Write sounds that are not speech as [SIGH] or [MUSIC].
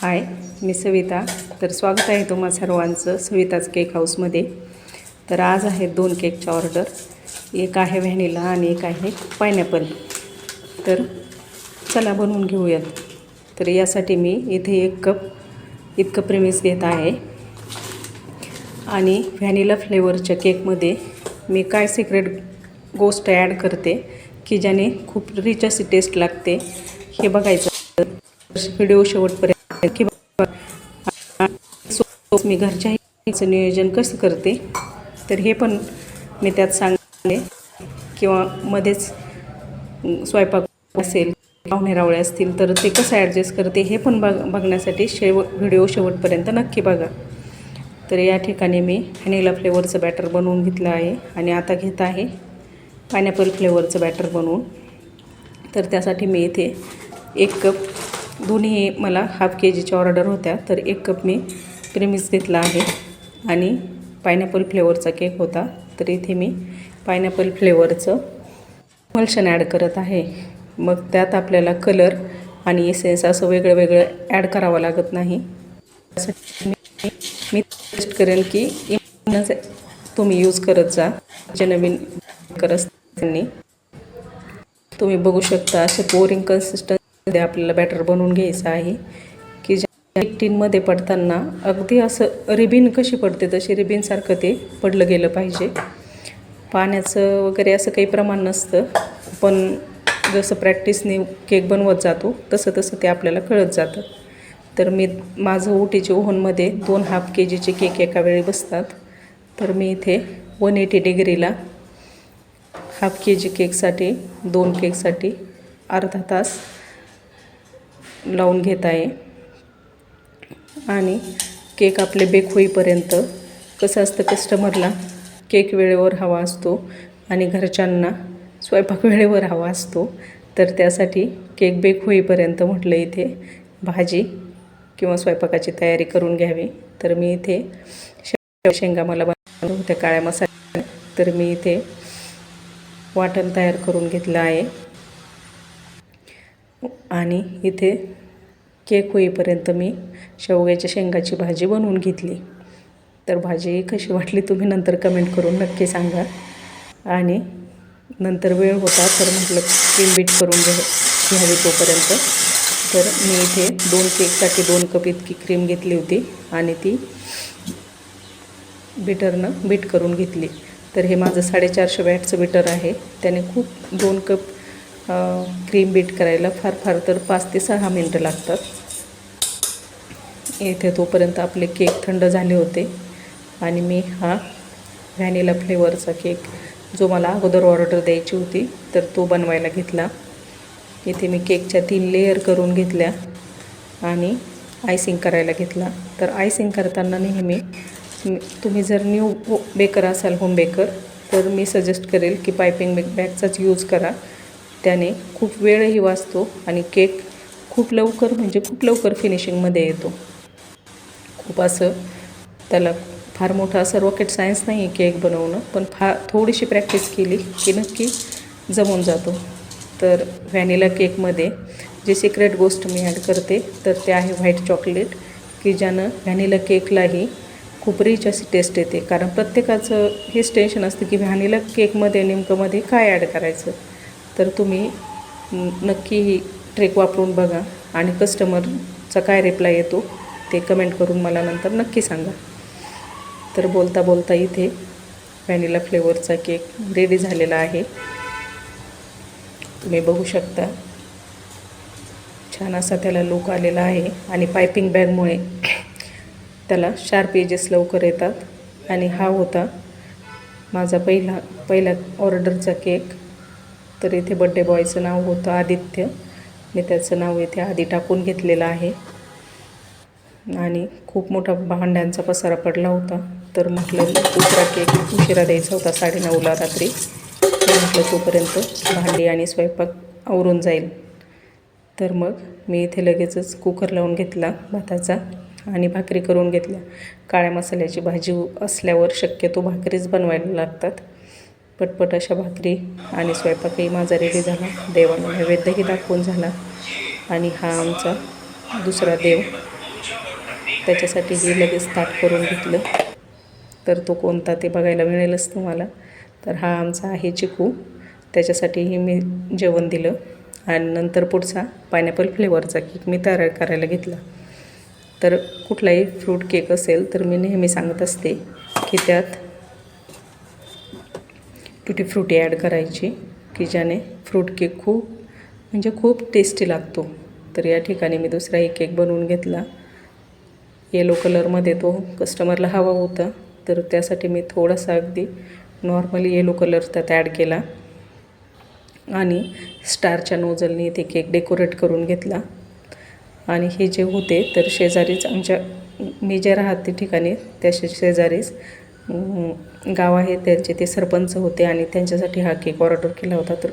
हाय मी सविता. तर स्वागत आहे तुम्हा सर्वांचं सविताच केक हाऊसमध्ये तर आज आहेत दोन केकच्या ऑर्डर एक आहे व्हॅनिला आणि एक आहे पायनॅपल तर चला बनवून घेऊयात. तर यासाठी मी इथे एक कप इतकं प्रेमिस घेत आहे. आणि व्हॅनिला फ्लेवरच्या केकमध्ये मी काय सिक्रेट गोष्ट ॲड करते की ज्याने खूप रिच अशी टेस्ट लागते हे बघायचं. व्हिडिओ शेवटपर्यंत की मी घरच्या ह्याचं नियोजन कसं करते तर हे पण मी त्यात सांगते. किंवा मध्येच स्वयंपाक असेल पाहुणे रावळे असतील तर ते कसं ॲडजस्ट करते हे पण बघ बघण्यासाठी शेव व्हिडिओ शेवटपर्यंत नक्की बघा. तर या ठिकाणी मी हॅनिला फ्लेवरचं बॅटर बनवून घेतलं आहे आणि आता घेत आहे पायनॅपल फ्लेवरचं बॅटर बनवून. तर त्यासाठी मी इथे एक कप दोन्ही मला हाफ के जीच्या ऑर्डर होत्या. तर एक कप मी प्रेमिस घेतला आहे. आणि पायनॅपल फ्लेवरचा केक होता. तर इथे मी पायनॅपल फ्लेवरचं मल्शन ॲड करत आहे. मग त्यात आपल्याला कलर आणि एसेन्स असं वेगळं वेगळं ॲड करावं लागत नाही. त्यासाठी मी मी सजेस्ट करेन की तुम्ही यूज करत जा. जे नवीन करत त्यांनी. तुम्ही बघू शकता असे बोरिंग कन्सिस्टन्सीमध्ये आपल्याला बॅटर बनवून घ्यायचं आहे. की ज्या टीनमध्ये पडताना अगदी असं रिबिन कशी पडते तशी रिबिनसारखं ते पडलं गेलं पाहिजे. पाण्याचं वगैरे असं काही प्रमाण नसतं पण जसं प्रॅक्टिसने केक बनवत जातो तसं तसं ते आपल्याला कळत जातं. तर मी माझं ओटीचे ओव्हनमध्ये दोन हाफ के जीचे केक एका वेळी बसतात. तर मी इथे वन एटी डिग्रीला हाफ के जी केकसाठी दोन केकसाठी अर्धा तास लावून घेत आहे. आणि केक आपले बेक होईपर्यंत कसं असतं कस्टमरला केक वेळेवर हवा असतो आणि घरच्यांना स्वयंपाक वेळेवर हवा असतो तर त्यासाठी केक बेक होईपर्यंत म्हटलं इथे भाजी किंवा स्वयंपाकाची तयारी करून घ्यावी. तर मी इथे शेंगा मला बनवल्या होत्या काळ्या मसाल्या तर मी इथे वाटण तयार करून घेतलं आहे. आणि इथे केक होईपर्यंत मी शेवग्याच्या शेंगाची भाजी बनवून घेतली. तर भाजी कशी वाटली तुम्ही नंतर कमेंट करून नक्की सांगा. आणि नंतर वेळ होता तर म्हटलं क्रीम बीट करून घे घ्यावी तोपर्यंत. तर मी इथे दोन केकसाठी दोन कप इतकी क्रीम घेतली होती आणि ती बिटरनं बीट करून घेतली. तर हे माझं साडेचारशे वॅटचं बिटर आहे. त्याने खूप दोन कप क्रीम बीट करायला फार फार तर पाच ते सहा मिनटं लागतात. येथे तोपर्यंत आपले केक थंड झाले होते. आणि मी हा व्हॅनिला फ्लेवरचा केक जो मला अगोदर ऑर्डर द्यायची होती तर तो बनवायला घेतला. इथे मी केकच्या तीन लेअर करून घेतल्या आणि आयसिंग करायला घेतला. तर आयसिंग करताना नेहमी तुम्ही जर न्यू बेकर असाल होम बेकर तर मी सजेस्ट करेल की पायपिंग बॅगचाच यूज करा. त्याने खूप वेळही वाचतो आणि केक खूप लवकर म्हणजे खूप लवकर फिनिशिंगमध्ये येतो. खूप असं त्याला फार मोठं असं रॉकेट सायन्स नाही आहे केक बनवणं पण फार थोडीशी प्रॅक्टिस केली की नक्की जमून जातो. तर व्हॅनिला केकमध्ये जे सिक्रेट गोष्ट मी ॲड करते तर ते आहे व्हाईट चॉकलेट की ज्यानं व्हॅनिला केकलाही खूप रिच अशी टेस्ट येते. कारण प्रत्येकाचं हेच टेन्शन असतं की व्हॅनिला केकमध्ये नेमकंमध्ये काय ॲड करायचं? तर तुम्ही नक्की ही ट्रेक वापरून बघा आणि कस्टमरचा काय रिप्लाय येतो ते कमेंट करून मला नंतर नक्की सांगा. तर बोलता बोलता इथे व्हॅनिला फ्लेवरचा केक रेडी झालेला आहे. तुम्ही बघू शकता. छान असा त्याला लुक आलेला आहे आणि पायपिंग बॅगमुळे [COUGHS] त्याला शार्प एजेस लवकर येतात. आणि हा होता माझा पहिला पहिला ऑर्डरचा केक तर इथे बड्डे बॉयचं नाव होतं आदित्य. मी त्याचं नाव इथे आधी टाकून घेतलेलं आहे. आणि खूप मोठा भांड्यांचा पसारा पडला होता. तर म्हटलं दुसरा केक उशिरा द्यायचा होता साडेनऊला रात्री. म्हटलं तोपर्यंत भांडी आणि स्वयंपाक आवरून जाईल. तर मग मी इथे लगेचच कुकर लावून घेतला भाताचा आणि भाकरी करून घेतल्या. काळ्या मसाल्याची भाजी असल्यावर शक्यतो भाकरीच बनवायला लागतात. पटपट अशा भाकरी आणि स्वयंपाकही माझा रेडी झाला. देवाला नैवेद्यही दाखवून झाला. आणि हा आमचा दुसरा देव. त्याच्यासाठी हे लगेच ताट करून घेतलं. तर तो कोणता ते बघायला मिळेलच तुम्हाला. तर हा आमचा आहे चिकू. त्याच्यासाठीही मी जेवण दिलं. आणि नंतर पुढचा पायनॅपल फ्लेवरचा केक मी तयार करायला घेतला. तर कुठलाही फ्रूट केक असेल तर मी नेहमी सांगत असते की त्यात टुटी फ्रुटी ॲड करायची की ज्याने फ्रूट केक खूप म्हणजे खूप टेस्टी लागतो. तर या ठिकाणी मी दुसराही केक बनवून घेतला. येलो कलरमध्ये तो कस्टमरला हवा होता. तर त्यासाठी मी थोडासा अगदी नॉर्मली येलो कलर त्यात ॲड केला. आणि स्टारच्या नोजलनी ते केक डेकोरेट करून घेतला. आणि हे जे होते तर शेजारीच आमच्या मी जे राहते ठिकाणी त्या शेजारीच गाव आहे त्यांचे ते सरपंच होते आणि त्यांच्यासाठी हा केक ऑर्डर केला होता. तर